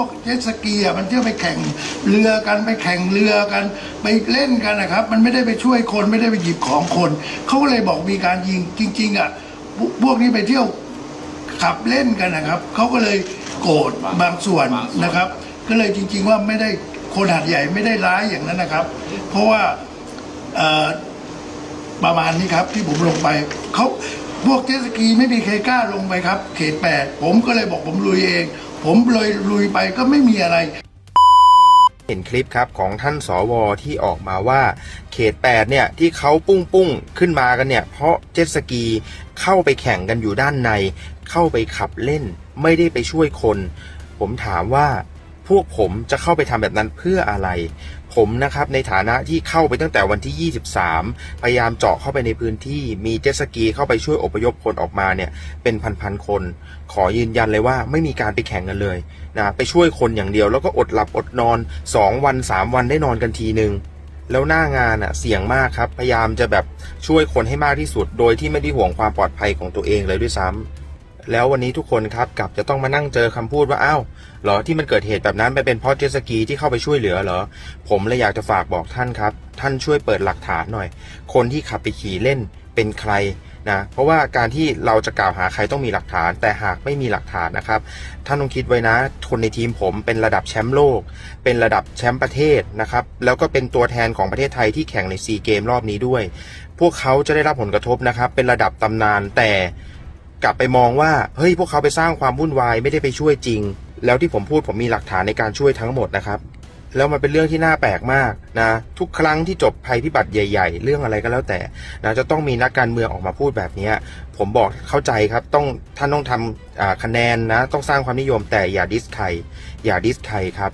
วกเจ็ตสกีอะมันเที่ยวไปแข่งเรือกันไปแข่งเรือกันไปเล่นกันนะครับ มันไม่ได้ไปช่วยคนไม่ได้ไปหยิบของคนเขาก็เลยบอกมีการยิงจริง ๆอะพวกนี้ไปเที่ยวขับเล่นกันนะครับเขาก็เลยโกรธบางส่วนนะครับ ก็เลยจริง ๆว่าไม่ได้คนหาดใหญ่ไม่ได้ร้ายอย่างนั้นนะครับ เพราะว่าประมาณนี้ครับที่ผมลงไปเขาพวกเจสกีไม่มีใครกล้าลงไปครับ เขตแปดผมก็เลยบอกผมลุยเอง ผมเลยลุยไปก็ไม่มีอะไร เห็นคลิปครับของท่านสวที่ออกมาว่าเขต 8 เนี่ย ที่เขาปุ้งปุ้งขึ้นมากันเนี่ย เพราะเจ็ตสกีเข้าไปแข่งกันอยู่ด้านใน เข้าไปขับเล่น ไม่ได้ไปช่วยคน ผมถามว่า พวกผมจะเข้าไปทำแบบนั้นเพื่ออะไร ผมนะครับในฐานะที่เข้าไปตั้งแต่วันที่ 23 พยายามเจาะเข้าไปในพื้นที่ มีเจ็ตสกีเข้าไปช่วยอพยพคนออกมาเนี่ยเป็นพันๆคน ขอยืนยันเลยว่าไม่มีการไปแข่งกันเลยนะไปช่วยคนอย่างเดียว แล้วก็อดหลับอดนอน 2 วัน 3 วันได้นอนกันทีหนึ่งแล้วหน้างานอะเสี่ยงมากครับ พยายามจะแบบช่วยคนให้มากที่สุด โดยที่ไม่ได้ห่วงความปลอดภัยของตัวเองเลยด้วยซ้ำ แล้ววันนี้ทุกคนครับกลับจะต้องมานั่งเจอคำพูดว่าอ้าวหรอที่มันเกิดเหตุแบบนั้นไปเป็นเพราะเจสกีที่เข้าไปช่วยเหลือเหรอ ผมเลยอยากจะฝากบอกท่านครับ ท่านช่วยเปิดหลักฐานหน่อย คนที่ขับไปขี่เล่นเป็นใครนะเพราะว่าการที่เราจะกล่าวหาใครต้องมีหลักฐาน แต่หากไม่มีหลักฐานนะครับท่านต้องคิดไว้นะคนในทีมผมเป็นระดับแชมป์โลก เป็นระดับแชมป์ประเทศนะครับแล้วก็เป็นตัวแทนของประเทศไทยที่แข่งในซีเกมรอบนี้ด้วย พวกเขาจะได้รับผลกระทบนะครับเป็นระดับตำนานแต่ กลับไปมองว่าเฮ้ยพวกเขาไปสร้างความวุ่นวายไม่ได้ไปช่วยจริง แล้วที่ผมพูดผมมีหลักฐานในการช่วยทั้งหมดนะครับ แล้วมันเป็นเรื่องที่น่าแปลกมากนะ ทุกครั้งที่จบภัยพิบัติใหญ่ ๆ เรื่องอะไรก็แล้วแต่นะจะต้องมีนักการเมืองออกมาพูดแบบนี้ผมบอกเข้าใจครับต้องท่านต้องทำคะแนนนะ ต้องสร้างความนิยมแต่อย่าดิสใครอย่าดิสใครครับ